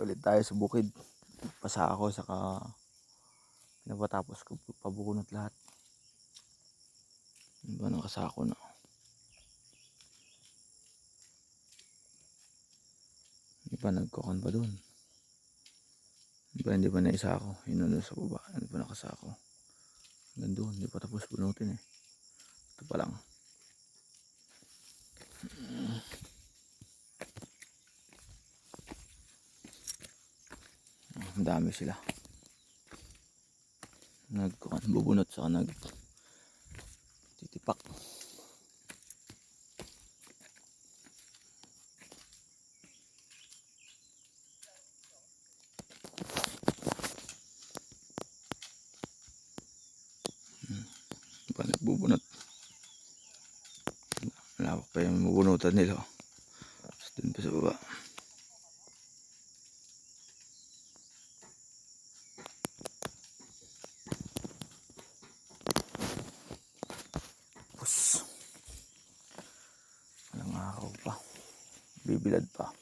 ulit tayo sa bukid. Pasa ako saka pinapatapos ko pabunot lahat. Ano ba nakasako na? Hindi pa nagkukon pa doon. Hindi ba hindi pa naisa ako? Yun sa baba. Hindi pa nakasako. Hanggang doon. Hindi pa tapos bunutin eh. Ito pa lang. Dami sila. Nag bubunot sa nag titipak. Hmm. Pa nagbubunot. Malawak pa yung mabunutan nila. oh. Dun pa sa baba. Tapos, walang araw pa. Bibilad pa.